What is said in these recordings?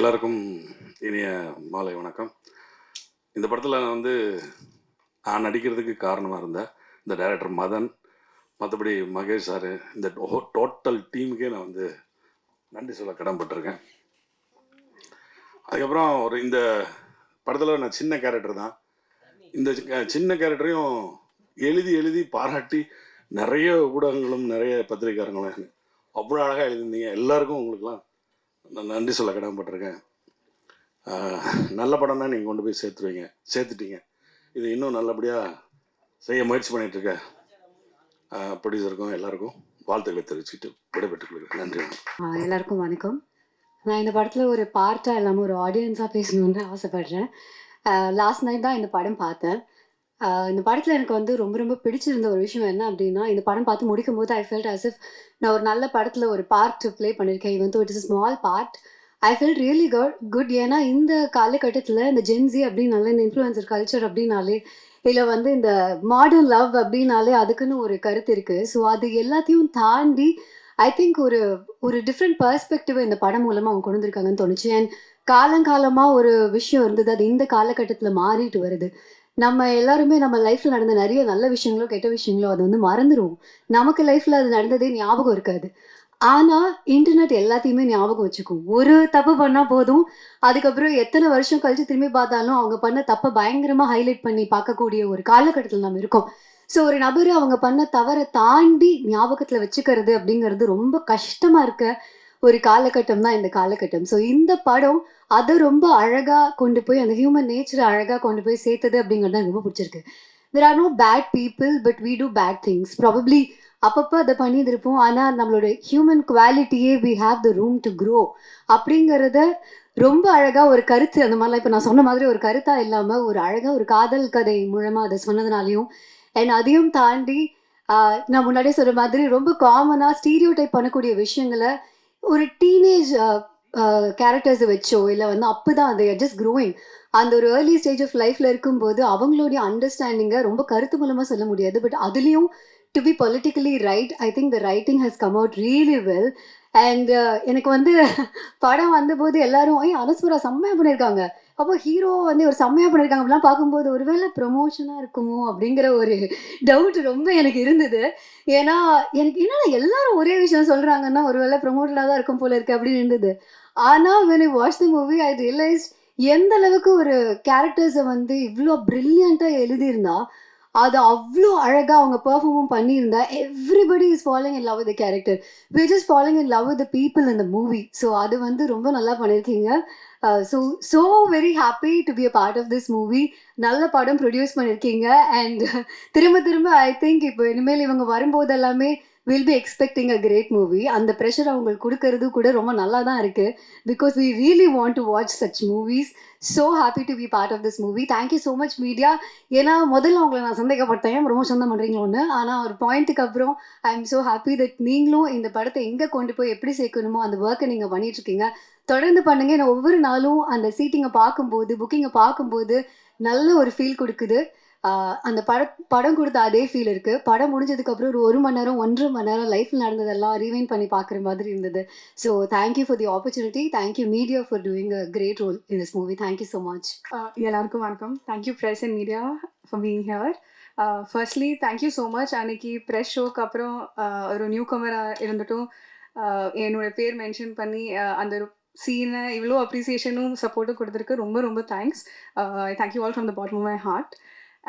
எல்லாருக்கும் இனிய மாலை வணக்கம். இந்த படத்தில் நான் வந்து நான் நடிக்கிறதுக்கு காரணமாக இருந்த இந்த டைரக்டர் மதன் மற்றபடி மகேஷ் சார் இந்த டோட்டல் டீமுக்கே நான் வந்து நன்றி சொல்ல கடன்பட்டிருக்கேன். அதுக்கப்புறம் ஒரு இந்த படத்தில் நான் சின்ன கேரக்டர் தான். இந்த சின்ன கேரக்டரையும் எழுதி எழுதி பாராட்டி நிறைய ஊடகங்களும் நிறைய பத்திரிக்காரங்களும் அவ்வளோ அழகாக எழுதியிருந்தீங்க. எல்லாருக்கும் உங்களுக்குலாம் நான் நன்றி சொல்ல கடமைப்பட்டிருக்கேன். நல்ல நல்ல தான் நீங்கள் கொண்டு போய் சேர்த்துருவீங்க. சேர்த்துட்டீங்க. இது இன்னும் நல்லபடியாக செய்ய முயற்சி பண்ணிட்டு ப்ரொடியூசருக்கும் எல்லாருக்கும் வாழ்த்துக்களை தெரிவிச்சுட்டு விடைபெற்றுக் கொள்கிறேன். நன்றி ஆ, எல்லாருக்கும் வணக்கம். நான் இந்த படத்தில் ஒரு பார்ட்டாக இல்லாமல் ஒரு ஆடியன்ஸாக பேசணுன்னு ஆசைப்பட்றேன். லாஸ்ட் நைட் தான் இந்த படம் பார்த்தேன். இந்த படத்தில் எனக்கு வந்து ரொம்ப ரொம்ப பிடிச்சிருந்த ஒரு விஷயம் என்ன அப்படின்னா இந்த படம் பார்த்து முடிக்கும் போது ஐ ஃபெல்ட் அஸ் இஃப் நான் ஒரு நல்ல படத்தில் ஒரு பார்ட் ப்ளே பண்ணியிருக்கேன் even it is small part I feel really good good ஏன்னா இந்த காலகட்டத்தில் இந்த ஜென்சி அப்படின்னாலே இந்த இன்ஃப்ளூயன்சர் கல்ச்சர் அப்படின்னாலே இல்லை வந்து இந்த மாடர்ன் லவ் அப்படின்னாலே அதுக்குன்னு ஒரு கருத்து இருக்குது ஸோ அது எல்லாத்தையும் தாண்டி ஐ திங்க் ஒரு ஒரு டிஃப்ரெண்ட் பர்ஸ்பெக்டிவ் இந்த படம் மூலமாக அவங்க கொண்டு வந்திருக்காங்கன்னு தோணுச்சு. அண்ட் காலங்காலமாக ஒரு விஷயம் இருந்தது. அது இந்த காலகட்டத்தில் மாறிட்டு வருது. நம்ம எல்லாருமே நம்ம லைஃப்பில் நடந்த நிறைய நல்ல விஷயங்களோ கெட்ட விஷயங்களோ அதை வந்து மறந்துடுவோம் நமக்கு லைஃப்பில் அது நடந்ததே ஞாபகம் இருக்காது. ஆனால் இன்டர்நெட் எல்லாத்தையுமே ஞாபகம் வச்சுக்கும். ஒரு தப்பு பண்ணால் போதும். அதுக்கப்புறம் எத்தனை வருஷம் கழிச்சு திரும்பி பார்த்தாலும் அவங்க பண்ண தப்பை பயங்கரமாக ஹைலைட் பண்ணி பார்க்கக்கூடிய ஒரு காலகட்டத்தில் நம்ம இருக்கோம். ஸோ ஒரு நபர் அவங்க பண்ண தவறை தாண்டி ஞாபகத்தில் வச்சுக்கிறது அப்படிங்கிறது ரொம்ப கஷ்டமாக இருக்க. ஒரு காலகட்டம் தான் இந்த காலகட்டம். ஸோ இந்த படம் அதை ரொம்ப அழகாக கொண்டு போய் அந்த ஹியூமன் நேச்சரை அழகாக கொண்டு போய் சேர்த்தது அப்படிங்கிறது தான் எனக்கு ரொம்ப பிடிச்சிருக்கு. There are no bad people but we do bad things probably அப்பப்போ அதை பண்ணிட்டு இருப்போம் ஆனால் நம்மளோட human குவாலிட்டியே we have the room to grow அப்படிங்கிறத ரொம்ப அழகாக ஒரு கருத்து அந்த மாதிரிலாம் இப்போ நான் சொன்ன மாதிரி ஒரு கருத்தாக இல்லாமல் ஒரு அழகாக ஒரு காதல் கதை மூலமாக அதை சொன்னதுனாலையும் அண்ட் அதையும் தாண்டி நான் முன்னாடியே சொல்கிற மாதிரி ரொம்ப காமனாக ஸ்டீரியோ டைப் பண்ணக்கூடிய விஷயங்களை ஒரு டீனேஜ் கேரக்டர்ஸை uh, uh, வச்சோ இல்லை வந்து அப்போ தான் அது ஜஸ்ட் க்ரோயிங் அந்த ஒரு ஏர்லி ஸ்டேஜ் ஆஃப் லைஃப்பில் இருக்கும்போது அவங்களுடைய அண்டர்ஸ்டாண்டிங்கை ரொம்ப கருத்து மூலமாக சொல்ல முடியாது. பட் அதுலேயும் to be politically right I think the writing has come out really well and எனக்கு வந்து படம் வந்தபோது எல்லாரும் ஐய் அனஸ்வரா செம்மையாக பண்ணியிருக்காங்க அப்போ ஹீரோ வந்து ஒரு செம்மையாக பண்ணியிருக்காங்க அப்படிலாம் பார்க்கும்போது ஒருவேளை ப்ரொமோஷனாக இருக்குமோ அப்படிங்கிற ஒரு டவுட் ரொம்ப எனக்கு இருந்தது. ஏன்னா எனக்கு என்னடா எல்லாரும் ஒரே விஷயம் சொல்கிறாங்கன்னா ஒருவேளை ப்ரொமோட்டடாக தான் இருக்கும் போல இருக்கு அப்படின்னு இருந்தது. ஆனால் when I watch the movie I realized எந்த அளவுக்கு ஒரு கேரக்டர்ஸை வந்து இவ்வளோ ப்ரில்லியண்ட்டாக எழுதியிருந்தா அது அவ்வளோ அழகாக அவங்க பெர்ஃபார்மும் பண்ணியிருந்தா everybody is following in love with character we just following in love with people இந்த மூவி ஸோ அது வந்து ரொம்ப நல்லா பண்ணியிருக்கீங்க. So so very happy to be a part of this movie நல்ல படம் ப்ரொடியூஸ் பண்ணியிருக்கீங்க. அண்ட் திரும்ப திரும்ப ஐ திங்க் இப்போ இனிமேல் இவங்க வரும்போது எல்லாமே will be expecting a great movie அந்த ப்ரெஷர் அவங்களுக்கு கொடுக்கறது கூட ரொம்ப நல்லா தான் இருக்குது because we really want to watch such movies so happy to be part of this movie thank you so much media ஏன்னா முதல்ல அவங்களை நான் சந்தேகப்பட்டேன் ப்ரொமோஷன் தான் பண்ணுறீங்களோன்னு ஆனால் ஒரு பாயிண்ட்டுக்கு அப்புறம் I am so happy that நீங்களும் இந்த படத்தை எங்கே கொண்டு போய் எப்படி சேர்க்கணுமோ அந்த ஒர்க்கை நீங்கள் பண்ணிகிட்ருக்கீங்க தொடர்ந்து பண்ணுங்க. நான் ஒவ்வொரு நாளும் அந்த சீட்டிங்கை பார்க்கும்போது புக்கிங்கை பார்க்கும்போது நல்ல ஒரு ஃபீல் கொடுக்குது. அந்த பட படம் கொடுத்த அதே ஃபீல் இருக்கு. படம் முடிஞ்சதுக்கு அப்புறம் ஒரு ஒரு மணி நேரம் ஒன்றரை மணி நேரம் லைஃப்ல நடந்ததெல்லாம் ரீவைன் பண்ணி பார்க்குற மாதிரி இருந்தது. So thank you for the opportunity thank you media for doing a great role in this movie thank you so much எல்லாருக்கும் வணக்கம். Thank you press and media for being here firstly thank you so much அன்னைக்கு press ஷோக்கு அப்புறம் ஒரு new கமராக இருந்துட்டும் என்னோட பேர் mention பண்ணி அந்த ஒரு சீனை இவ்வளோ அப்ரிசியேஷனும் சப்போர்ட்டும் கொடுத்துருக்கு ரொம்ப ரொம்ப thanks I thank you all from the bottom of my heart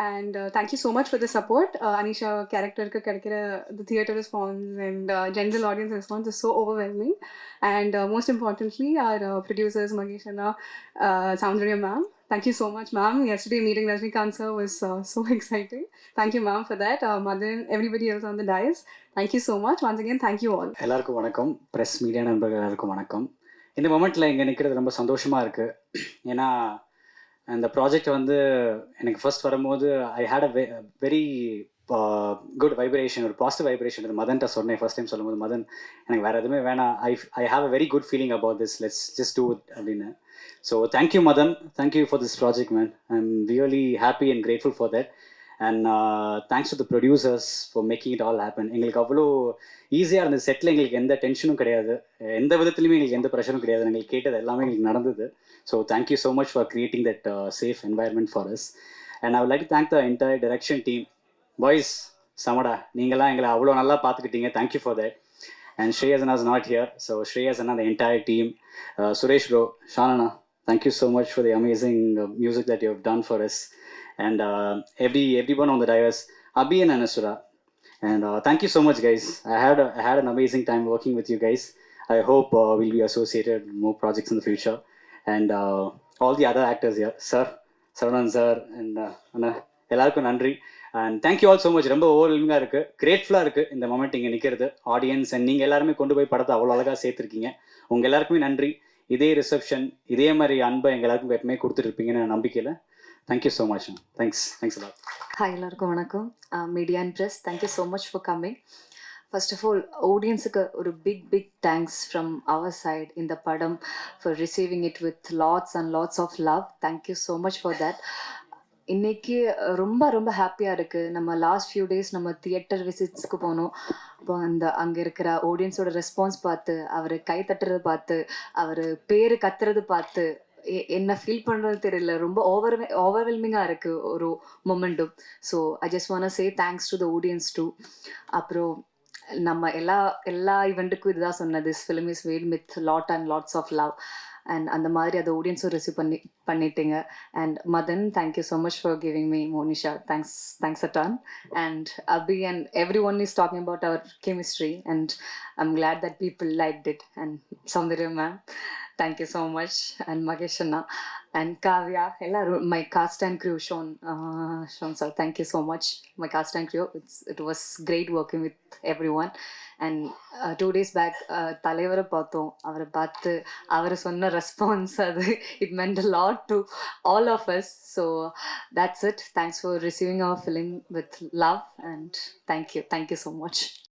And thank you so much for the support Anisha கேரக்டருக்கு கிடைக்கிற the theatre response and general audience response is so overwhelming and most importantly our producers Mahesh Anna Soundarya ma'am Thank you so much, ma'am. Yesterday meeting Rajnikant sir was uh, so exciting. Thank you, ma'am, for that. Uh, Madan, everybody else on the dais. Thank you so much. Once again, thank you all. எல்லாருக்கும் வணக்கம் press media நண்பர்கள் எல்லாருக்கும் வணக்கம் இந்த மொமெண்ட்டில் இங்கே நிற்கிறது ரொம்ப சந்தோஷமாக இருக்குது ஏன்னா அந்த ப்ராஜெக்ட் வந்து எனக்கு ஃபர்ஸ்ட் வரும்போது I had a very good vibration ஒரு பாசிட்டிவ் வைப்ரேஷன் இது மதன்ட்ட சொன்னேன் ஃபர்ஸ்ட் டைம் சொல்லும்போது. மதன் எனக்கு வேறு எதுவுமே வேணாம். I I have a very good feeling about this let's just do it அப்படின்னு. So thank you Madhan. Thank you for this project man I am really happy and grateful for that and thanks to the producers for making it all happen எங்களுக்கு அவ்வளோ ஈஸியாக இருந்தது. Settle எங்களுக்கு எந்த டென்ஷனும் கிடையாது. எந்த விதத்துலையுமே எங்களுக்கு எந்த ப்ரெஷரும் கிடையாது. எங்களுக்கு கேட்டது எல்லாமே எங்களுக்கு நடந்தது. So thank you so much for creating that safe environment for us and I would thank the thank the team boys சமடா நீங்களாம் எங்களை அவ்வளோ நல்லா பார்த்துக்கிட்டீங்க. Thank you for that and Shreyas is not here so Shreyas Anna the entire team Suresh bro ஷானண்ணா thank you so much for the amazing music that you have done for done and uh, every everyone on the divers abhi and anasura and uh, thank you so much guys. I had a, i had an amazing time working with you guys. I hope uh, we'll be associated with more projects in the future. And uh, all the other actors here sir Saravanan sir and அண்ணா எல்லாருக்கும் நன்றி. And thank you all so much ரொம்ப ஓவர்வெல்மிங்காக இருக்குது கிரேட்ஃபுல்லாக இருக்குது இந்த moment இங்கே நிற்கிறது audience and நீங்கள் எல்லாருமே கொண்டு போய் படத்தை அவ்வளோ அழகாக சேர்த்துருக்கீங்க. உங்கள் எல்லாருக்குமே நன்றி. இதே ரிசப்ஷன் இதே மாதிரி அன்பை எங்கள் எல்லாருக்கும் எப்பவுமே கொடுத்துருப்பீங்கன்னு நம்பிக்கையில் thank you so much thanks thanks hi எல்லாருக்கும் வணக்கம். Media and press thank you so much for coming first of all ஆடியன்ஸுக்கு ஒரு big big thanks from our side இந்த படம் for receiving it with lots and lots of love thank you so much for that இன்னைக்கு ரொம்ப ரொம்ப ஹாப்பியாக இருக்குது நம்ம லாஸ்ட் ஃபியூ டேஸ் நம்ம தியேட்டர் விசிட்ஸ்க்கு போனோம். அப்போ அந்த அங்கே இருக்கிற ஆடியன்ஸோட ரெஸ்பான்ஸ் பார்த்து அவர் கை தட்டுறது பார்த்து அவர் பேர் கத்துறது பார்த்து என்ன ஃபீல் பண்ணுறது தெரியல. ரொம்ப ஓவர் ஓவர்வெல்மிங்காக இருக்குது ஒரு மொமெண்ட்டும் so I just want say thanks to the audience too அப்புறம் நம்ம எல்லா எல்லா ஈவெண்ட்டுக்கும் இதுதான் சொன்னது this film is made with lot and lots of love and அந்த மாதிரி அதை ஆடியன்ஸும் ரிசீவ் பண்ணி பண்ணிட்டீங்க. And Madhan thank you so much for giving me Monisha thanks thanks a ton and Abhi and everyone is talking about our chemistry and I'm glad that people like it and Soundarya ma'am thank you so much and Mahesh Anna and Kavya எல்லாரும் my cast and crew Shon Shon sir thank you so much my cast and crew it's it was great working with everyone and two days back தலைவரை பார்த்தோம். அவரை பார்த்து அவர் சொன்ன response அது it meant lot to all of us so that's it. Thanks for receiving our film with love and thank you. Thank you so much.